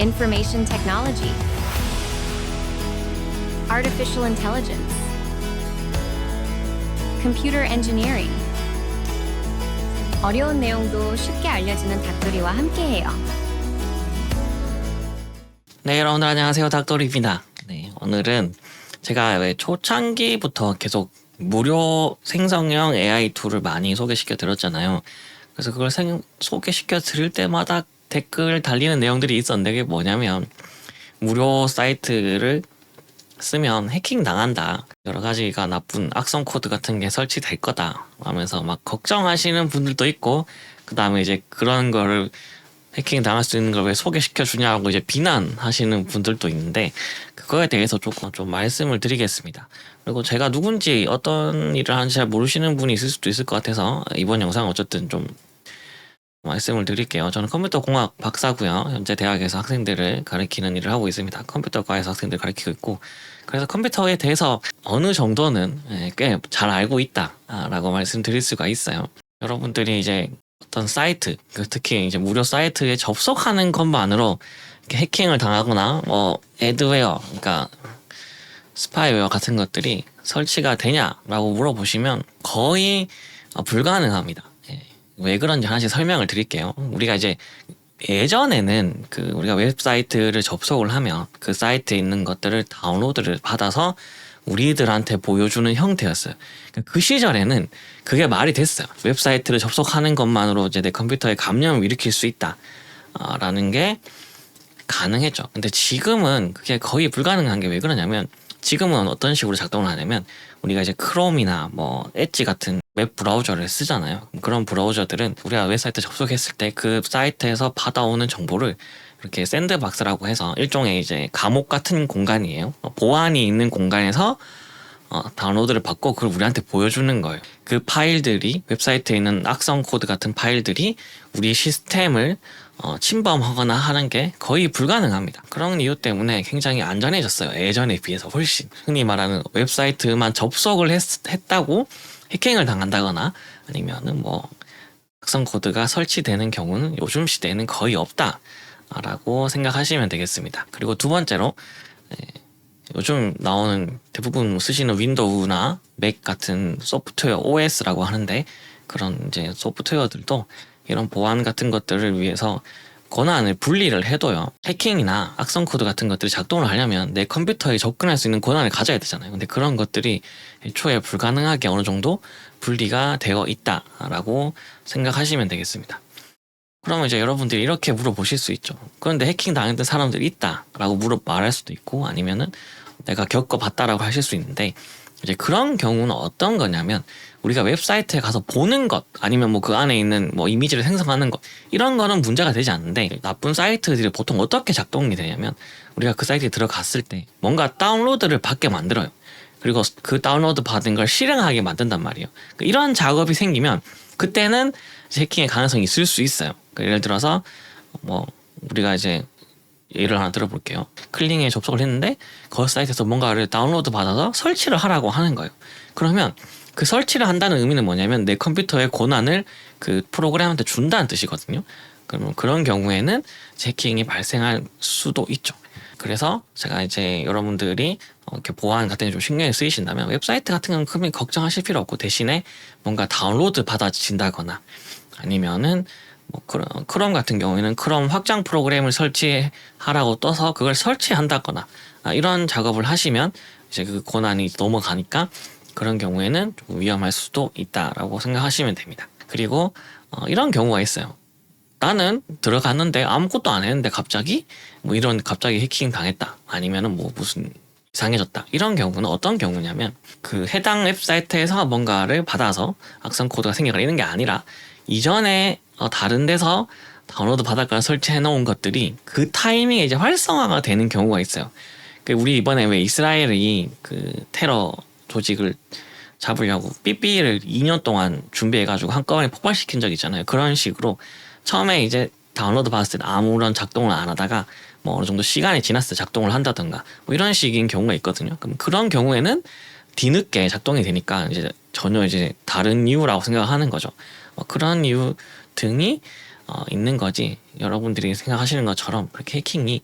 information technology, artificial intelligence, computer engineering. 어려운 내용도 쉽게 알려주는 닥터리와 함께해요. 네, 여러분들 안녕하세요. 닥터리입니다. 네, 오늘은 제가 왜 초창기부터 계속 무료 생성형 AI 툴을 많이 소개시켜 드렸잖아요. 그래서 그걸 생, 소개시켜 드릴 때마다 댓글 달리는 내용들이 있었는데 그게 뭐냐면 무료 사이트를 쓰면 해킹 당한다. 여러 가지가 나쁜 악성 코드 같은 게 설치될 거다. 하면서 막 걱정하시는 분들도 있고, 그 다음에 이제 그런 거를 해킹 당할 수 있는 걸 왜 소개시켜 주냐고 이제 비난하시는 분들도 있는데, 그거에 대해서 조금 좀 말씀을 드리겠습니다. 그리고 제가 누군지 어떤 일을 하는지 잘 모르시는 분이 있을 수도 있을 것 같아서 이번 영상 어쨌든 좀 말씀을 드릴게요. 저는 컴퓨터 공학 박사고요. 현재 대학에서 학생들을 가르치는 일을 하고 있습니다. 컴퓨터과에서 학생들 가르치고 있고 그래서 컴퓨터에 대해서 어느 정도는 예, 꽤잘 알고 있다라고 말씀드릴 수가 있어요. 여러분들이 이제 어떤 사이트, 그 특히 이제 무료 사이트에 접속하는 것만으로 해킹을 당하거나 뭐 애드웨어, 그러니까 스파이웨어 같은 것들이 설치가 되냐라고 물어보시면 거의 어, 불가능합니다. 예. 왜 그런지 하나씩 설명을 드릴게요. 우리가 이제 예전에는 그 우리가 웹사이트를 접속을 하면 그 사이트에 있는 것들을 다운로드를 받아서 우리들한테 보여주는 형태였어요. 그러니까 그 시절에는 그게 말이 됐어요. 웹사이트를 접속하는 것만으로 이제 내 컴퓨터에 감염을 일으킬 수 있다. 아, 라는 게 가능했죠. 근데 지금은 그게 거의 불가능한 게 왜 그러냐면 지금은 어떤 식으로 작동을 하냐면 우리가 이제 크롬이나 뭐 엣지 같은 웹 브라우저를 쓰잖아요. 그런 브라우저들은 우리가 웹사이트 접속했을 때 그 사이트에서 받아오는 정보를 이렇게 샌드박스라고 해서 일종의 이제 감옥 같은 공간이에요. 어, 보안이 있는 공간에서 어, 다운로드를 받고 그걸 우리한테 보여주는 거예요. 그 파일들이 웹사이트에 있는 악성 코드 같은 파일들이 우리 시스템을 어, 침범하거나 하는 게 거의 불가능합니다. 그런 이유 때문에 굉장히 안전해졌어요. 예전에 비해서 훨씬. 흔히 말하는 웹사이트만 접속을 했, 했다고 해킹을 당한다거나 아니면은 뭐 악성 코드가 설치되는 경우는 요즘 시대에는 거의 없다라고 생각하시면 되겠습니다. 그리고 두 번째로 네, 요즘 나오는 대부분 쓰시는 윈도우나 맥 같은 소프트웨어 OS라고 하는데 그런 이제 소프트웨어들도 이런 보안 같은 것들을 위해서 권한을 분리를 해둬요. 해킹이나 악성 코드 같은 것들이 작동을 하려면 내 컴퓨터에 접근할 수 있는 권한을 가져야 되잖아요. 근데 그런 것들이 애초에 불가능하게 어느 정도 분리가 되어 있다라고 생각하시면 되겠습니다. 그러면 이제 여러분들이 이렇게 물어보실 수 있죠. 그런데 해킹 당했던 사람들이 있다라고 물어 말할 수도 있고 아니면은 내가 겪어봤다라고 하실 수 있는데 이제 그런 경우는 어떤 거냐면 우리가 웹사이트에 가서 보는 것 아니면 뭐 그 안에 있는 뭐 이미지를 생성하는 것 이런 거는 문제가 되지 않는데 나쁜 사이트들이 보통 어떻게 작동이 되냐면 우리가 그 사이트에 들어갔을 때 뭔가 다운로드를 받게 만들어요. 그리고 그 다운로드 받은 걸 실행하게 만든단 말이에요. 이런 작업이 생기면 그때는 해킹의 가능성이 있을 수 있어요. 예를 들어서 뭐 우리가 이제 예를 하나 들어볼게요. 클링에 접속을 했는데 그 사이트에서 뭔가를 다운로드 받아서 설치를 하라고 하는 거예요. 그러면 그 설치를 한다는 의미는 뭐냐면 내 컴퓨터의 권한을 그 프로그램한테 준다는 뜻이거든요. 그러면 그런 경우에는 해킹이 발생할 수도 있죠. 그래서 제가 이제 여러분들이 이렇게 보안 같은 게 좀 신경이 쓰이신다면 웹사이트 같은 건 크게 걱정하실 필요 없고 대신에 뭔가 다운로드 받아진다거나 아니면은 뭐 크롬, 크롬 같은 경우에는 크롬 확장 프로그램을 설치하라고 떠서 그걸 설치한다거나 아, 이런 작업을 하시면 이제 그 권한이 넘어가니까 그런 경우에는 좀 위험할 수도 있다라고 생각하시면 됩니다. 그리고 어, 이런 경우가 있어요. 나는 들어갔는데 아무것도 안 했는데 갑자기 뭐 이런 갑자기 해킹 당했다 아니면은 뭐 무슨 이상해졌다 이런 경우는 어떤 경우냐면 그 해당 웹사이트에서 뭔가를 받아서 악성 코드가 생겨가 이런 게 아니라 이전에 어, 다른 데서 다운로드 받았거나 설치해 놓은 것들이 그 타이밍에 이제 활성화가 되는 경우가 있어요. 그 우리 이번에 왜 이스라엘이 그 테러 조직을 잡으려고 삐삐를 2년 동안 준비해가지고 한꺼번에 폭발시킨 적 있잖아요. 그런 식으로 처음에 이제 다운로드 받았을 때 아무런 작동을 안 하다가 뭐 어느 정도 시간이 지났을 때 작동을 한다던가 뭐 이런 식인 경우가 있거든요. 그럼 그런 경우에는 뒤늦게 작동이 되니까 이제 전혀 이제 다른 이유라고 생각하는 거죠. 뭐 그런 이유 등이 어, 있는 거지 여러분들이 생각하시는 것처럼 그렇게 해킹이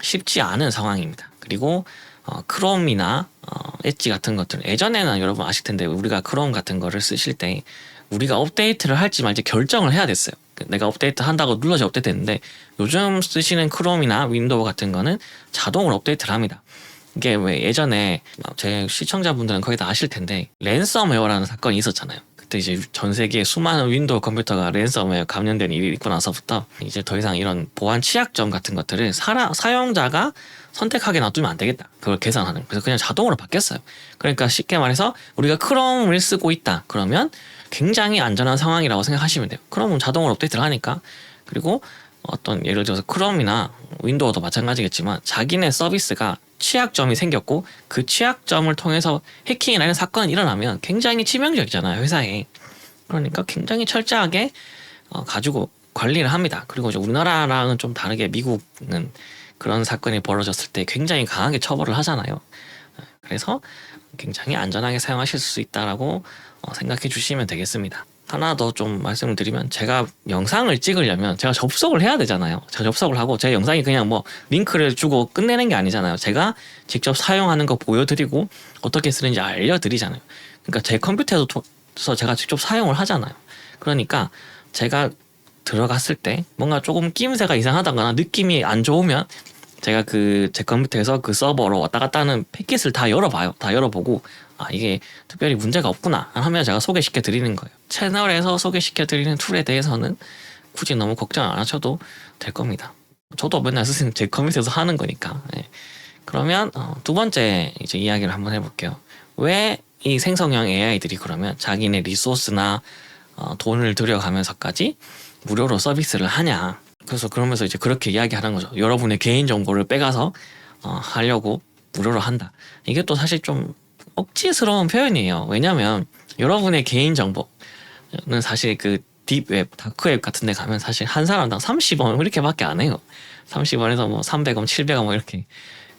쉽지 않은 상황입니다. 그리고 어, 크롬이나 어, 엣지 같은 것들 예전에는 여러분 아실 텐데 우리가 크롬 같은 거를 쓰실 때 우리가 업데이트를 할지 말지 결정을 해야 됐어요. 그 내가 업데이트 한다고 눌러서 업데이트 됐는데 요즘 쓰시는 크롬이나 윈도우 같은 거는 자동으로 업데이트를 합니다. 이게 왜 예전에 제 시청자분들은 거의 다 아실 텐데 랜섬웨어라는 사건이 있었잖아요. 그때 이제 전 세계 수많은 윈도우 컴퓨터가 랜섬웨어 감염된 일이 있고 나서부터 이제 더 이상 이런 보안 취약점 같은 것들을 사라, 사용자가 선택하게 놔두면 안 되겠다. 그걸 계산하는. 그래서 그냥 자동으로 바뀌었어요. 그러니까 쉽게 말해서 우리가 크롬을 쓰고 있다. 그러면 굉장히 안전한 상황이라고 생각하시면 돼요. 크롬은 자동으로 업데이트를 하니까. 그리고 어떤 예를 들어서 크롬이나 윈도우도 마찬가지겠지만 자기네 서비스가 취약점이 생겼고 그 취약점을 통해서 해킹이나 이런 사건이 일어나면 굉장히 치명적이잖아요 회사에. 그러니까 굉장히 철저하게 어, 가지고 관리를 합니다. 그리고 이제 우리나라랑은 좀 다르게 미국은 그런 사건이 벌어졌을 때 굉장히 강하게 처벌을 하잖아요. 그래서 굉장히 안전하게 사용하실 수 있다라고 어, 생각해 주시면 되겠습니다. 하나 더 좀 말씀을 드리면 제가 영상을 찍으려면 제가 접속을 해야 되잖아요. 제가 접속을 하고 제 영상이 그냥 뭐 링크를 주고 끝내는 게 아니잖아요. 제가 직접 사용하는 거 보여드리고 어떻게 쓰는지 알려드리잖아요. 그러니까 제 컴퓨터에서 제가 직접 사용을 하잖아요. 그러니까 제가 들어갔을 때 뭔가 조금 끼임새가 이상하다거나 느낌이 안 좋으면 제가 그 제 컴퓨터에서 그 서버로 왔다 갔다 하는 패킷을 다 열어봐요. 다 열어보고 아 이게 특별히 문제가 없구나 하면 제가 소개시켜 드리는 거예요. 채널에서 소개시켜 드리는 툴에 대해서는 굳이 너무 걱정 안 하셔도 될 겁니다. 저도 맨날 스스로 제 컴퓨터에서 하는 거니까. 예. 그러면 어, 두 번째 이제 이야기를 한번 해볼게요. 왜 이 생성형 AI들이 그러면 자기네 리소스나 어, 돈을 들여가면서까지 무료로 서비스를 하냐? 그래서 그러면서 이제 그렇게 이야기하는 거죠. 여러분의 개인 정보를 빼가서 어, 하려고 무료로 한다. 이게 또 사실 좀 억지스러운 표현이에요. 왜냐하면 여러분의 개인 정보는 사실 그 딥웹, 다크웹 같은 데 가면 사실 한 사람당 30원 이렇게밖에 안 해요. 30원에서 뭐 300원, 700원 뭐 이렇게.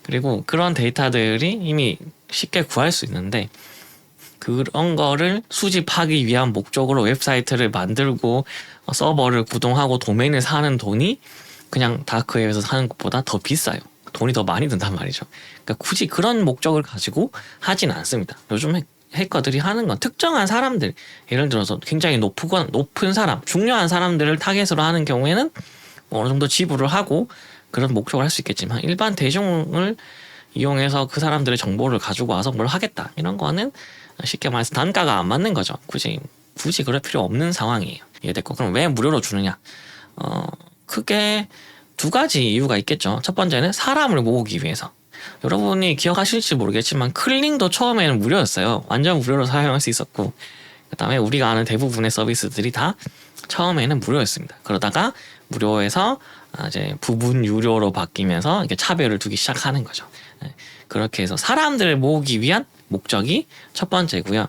그리고 그런 데이터들이 이미 쉽게 구할 수 있는데 그런 거를 수집하기 위한 목적으로 웹사이트를 만들고 어, 서버를 구동하고 도메인을 사는 돈이 그냥 다크웹에서 사는 것보다 더 비싸요. 돈이 더 많이 든단 말이죠. 그러니까 굳이 그런 목적을 가지고 하진 않습니다. 요즘 해- 해커들이 하는 건 특정한 사람들, 예를 들어서 굉장히 높은 높은 사람, 중요한 사람들을 타겟으로 하는 경우에는 뭐 어느 정도 지불을 하고 그런 목적을 할 수 있겠지만 일반 대중을 이용해서 그 사람들의 정보를 가지고 와서 뭘 하겠다 이런 거는 쉽게 말해서 단가가 안 맞는 거죠. 굳이 굳이 그럴 필요 없는 상황이에요. 이해됐고 그럼 왜 무료로 주느냐? 어 크게 두 가지 이유가 있겠죠. 첫 번째는 사람을 모으기 위해서. 여러분이 기억하실지 모르겠지만 클링도 처음에는 무료였어요. 완전 무료로 사용할 수 있었고 그다음에 우리가 아는 대부분의 서비스들이 다 처음에는 무료였습니다. 그러다가 무료에서 아, 이제 부분 유료로 바뀌면서 이게 차별을 두기 시작하는 거죠. 네. 그렇게 해서 사람들을 모으기 위한 목적이 첫 번째고요.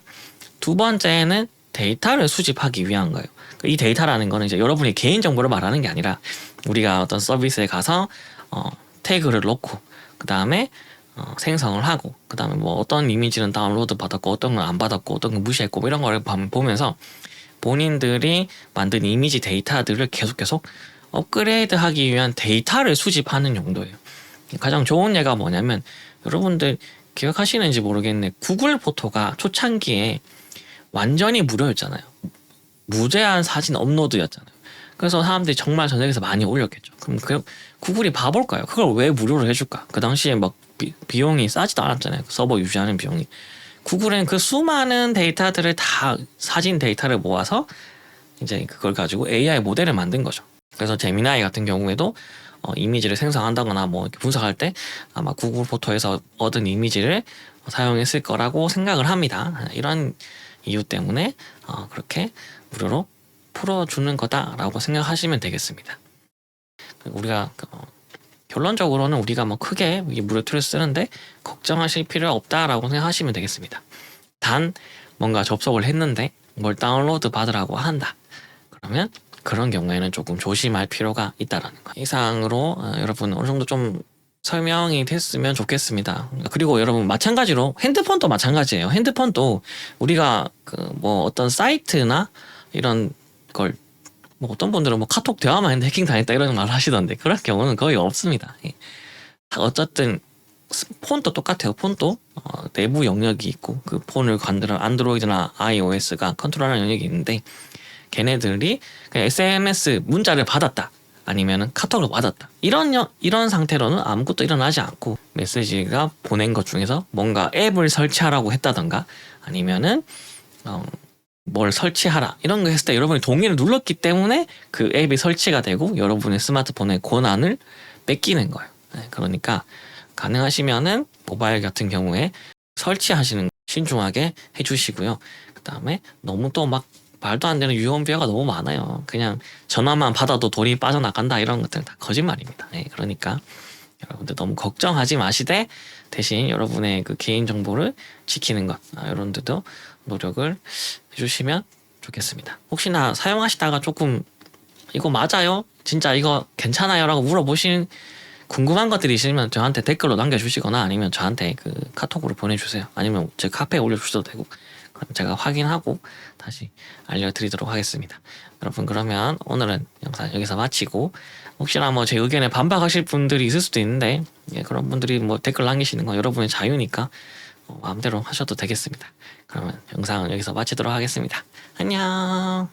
두 번째는 데이터를 수집하기 위한 거예요. 이 데이터라는 거는 이제 여러분의 개인 정보를 말하는 게 아니라 우리가 어떤 서비스에 가서 어, 태그를 넣고 그 다음에 어, 생성을 하고 그 다음에 뭐 어떤 이미지는 다운로드 받았고 어떤 건 안 받았고 어떤 건 무시했고 뭐 이런 거를 밤- 보면서 본인들이 만든 이미지 데이터들을 계속 계속 업그레이드하기 위한 데이터를 수집하는 용도예요. 가장 좋은 예가 뭐냐면 여러분들 기억하시는지 모르겠네 구글 포토가 초창기에 완전히 무료였잖아요. 무제한 사진 업로드였잖아요. 그래서 사람들이 정말 전 세계에서 많이 올렸겠죠. 그럼 그 구글이 봐볼까요? 그걸 왜 무료로 해줄까? 그 당시에 막 비, 비용이 싸지도 않았잖아요. 그 서버 유지하는 비용이. 구글은 그 수많은 데이터들을 다 사진 데이터를 모아서 이제 그걸 가지고 AI 모델을 만든 거죠. 그래서 제미나이 같은 경우에도 어, 이미지를 생성한다거나 뭐 분석할 때 아마 구글 포토에서 얻은 이미지를 사용했을 거라고 생각을 합니다. 이런 이유 때문에 어, 그렇게 무료로 풀어주는 거다라고 생각하시면 되겠습니다. 우리가 어, 결론적으로는 우리가 뭐 크게 이 무료 툴을 쓰는데 걱정하실 필요 없다라고 생각하시면 되겠습니다. 단 뭔가 접속을 했는데 뭘 다운로드 받으라고 한다. 그러면 그런 경우에는 조금 조심할 필요가 있다라는 거. 이상으로 어, 여러분 어느 정도 좀 설명이 됐으면 좋겠습니다. 그리고 여러분 마찬가지로 핸드폰도 마찬가지예요. 핸드폰도 우리가 그 뭐 어떤 사이트나 이런 걸 뭐 어떤 분들은 뭐 카톡 대화만 했는데 해킹 당했다 이런 말을 하시던데 그럴 경우는 거의 없습니다. 예. 어쨌든 스- 폰도 똑같아요. 폰도 어, 내부 영역이 있고 그 폰을 관들은 안드로이드나 iOS가 컨트롤하는 영역이 있는데 걔네들이 그냥 SMS 문자를 받았다. 아니면은 카톡을 받았다. 이런 여- 이런 상태로는 아무것도 일어나지 않고 메시지가 보낸 것 중에서 뭔가 앱을 설치하라고 했다던가 아니면은 어, 뭘 설치하라 이런 거 했을 때 여러분이 동의를 눌렀기 때문에 그 앱이 설치가 되고 여러분의 스마트폰의 권한을 뺏기는 거예요. 네, 그러니까 가능하시면은 모바일 같은 경우에 설치하시는 거 신중하게 해주시고요. 그 다음에 너무 또막 말도 안 되는 유언비어가 너무 많아요. 그냥 전화만 받아도 돈이 빠져나간다 이런 것들 다 거짓말입니다. 네, 그러니까 여러분들 너무 걱정하지 마시되 대신 여러분의 그 개인 정보를 지키는 것 아, 여러분들도 노력을 해주시면 좋겠습니다. 혹시나 사용하시다가 조금 이거 맞아요? 진짜 이거 괜찮아요?라고 물어보신 궁금한 것들이 있으면 저한테 댓글로 남겨주시거나 아니면 저한테 그 카톡으로 보내주세요. 아니면 제 카페에 올려주셔도 되고 제가 확인하고 다시 알려드리도록 하겠습니다. 여러분 그러면 오늘은 영상 여기서 마치고 혹시나 뭐 제 의견에 반박하실 분들이 있을 수도 있는데 예, 그런 분들이 뭐 댓글 남기시는 건 여러분의 자유니까 어, 마음대로 하셔도 되겠습니다. 그러면 영상은 여기서 마치도록 하겠습니다. 안녕.